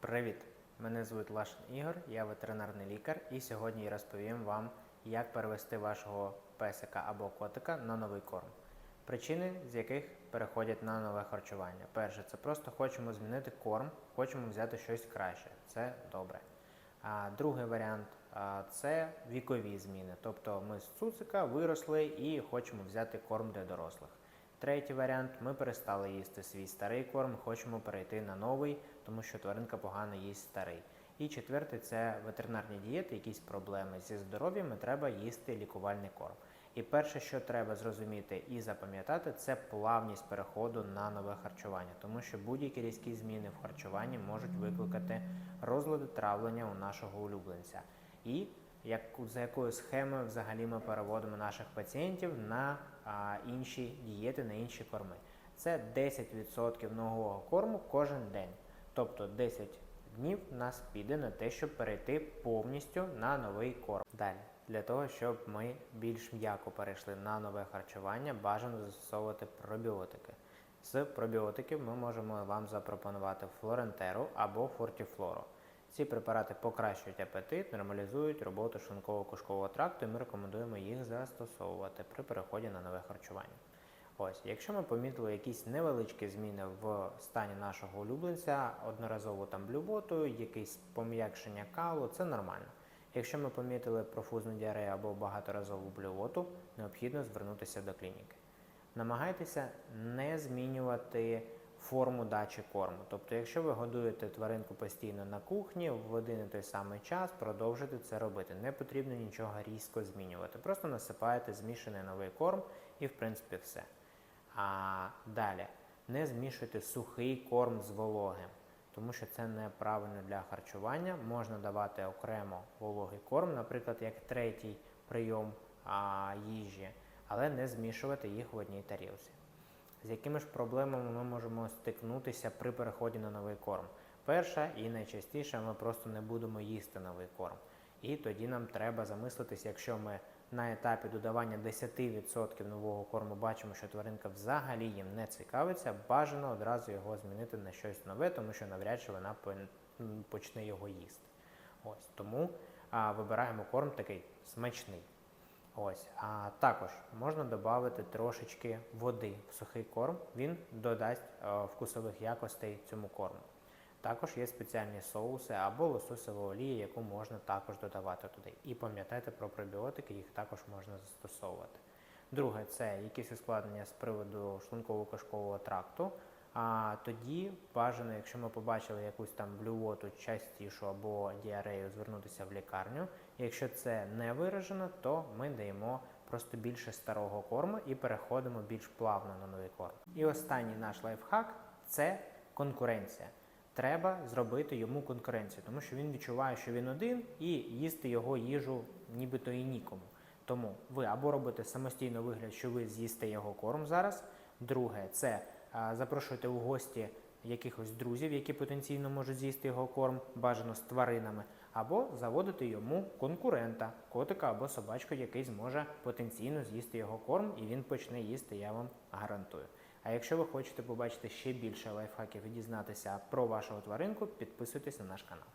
Привіт! Мене звуть Лашин Ігор, я ветеринарний лікар, і сьогодні я розповім вам, як перевести вашого песика або котика на новий корм. Причини, з яких переходять на нове харчування. Перше, це просто хочемо змінити корм, хочемо взяти щось краще. Це добре. А другий варіант а, це вікові зміни. Тобто ми з цуцика виросли і хочемо взяти корм для дорослих. Третій варіант ми перестали їсти свій старий корм, хочемо перейти на новий, тому що тваринка погано їсть старий. І четвертий це ветеринарні дієти, якісь проблеми зі здоров'ям, і треба їсти лікувальний корм. І перше, що треба зрозуміти і запам'ятати, це плавність переходу на нове харчування, тому що будь-які різкі зміни в харчуванні можуть викликати розлади травлення у нашого улюбленця. І як, за якою схемою взагалі ми переводимо наших пацієнтів на а, інші дієти, на інші корми. Це 10% нового корму кожен день. Тобто 10 днів у нас піде на те, щоб перейти повністю на новий корм. Далі, для того, щоб ми більш м'яко перейшли на нове харчування, бажано застосовувати пробіотики. З пробіотиків ми можемо вам запропонувати флорентеру або фортіфлору. Ці препарати покращують апетит, нормалізують роботу шлунково-кишкового тракту, і ми рекомендуємо їх застосовувати при переході на нове харчування. Ось, якщо ми помітили якісь невеличкі зміни в стані нашого улюбленця, одноразову там блювоту, якесь пом'якшення калу, це нормально. Якщо ми помітили профузну діарею або багаторазову блювоту, необхідно звернутися до клініки. Намагайтеся не змінювати форму дачі корму. Тобто, якщо ви годуєте тваринку постійно на кухні в один і той самий час, продовжуйте це робити. Не потрібно нічого різко змінювати. Просто насипаєте змішаний новий корм і, в принципі, все. А далі не змішуйте сухий корм з вологим, тому що це неправильно для харчування. Можна давати окремо вологий корм, наприклад, як третій прийом а, їжі, але не змішувати їх в одній тарілці. З якими ж проблемами ми можемо стикнутися при переході на новий корм? Перша і найчастіше ми просто не будемо їсти новий корм. І тоді нам треба замислитися, якщо ми на етапі додавання 10% нового корму бачимо, що тваринка взагалі їм не цікавиться, бажано одразу його змінити на щось нове, тому що навряд чи вона почне його їсти. Ось Тому а, вибираємо корм такий смачний. Ось, а також можна додати трошечки води в сухий корм, він додасть е, вкусових якостей цьому корму. Також є спеціальні соуси або лососова олія, яку можна також додавати туди. І пам'ятайте про пробіотики, їх також можна застосовувати. Друге, це якісь ускладнення з приводу шлунково-кишкового тракту. А тоді бажано, якщо ми побачили якусь там блювоту частішу або діарею, звернутися в лікарню. Якщо це не виражено, то ми даємо просто більше старого корму і переходимо більш плавно на новий корм. І останній наш лайфхак це конкуренція. Треба зробити йому конкуренцію, тому що він відчуває, що він один, і їсти його їжу нібито і нікому. Тому ви або робите самостійно вигляд, що ви з'їсте його корм зараз. Друге, це запрошуєте у гості якихось друзів, які потенційно можуть з'їсти його корм, бажано з тваринами, або заводити йому конкурента, котика або собачку, який зможе потенційно з'їсти його корм, і він почне їсти, я вам гарантую. А якщо ви хочете побачити ще більше лайфхаків і дізнатися про вашу тваринку, підписуйтесь на наш канал.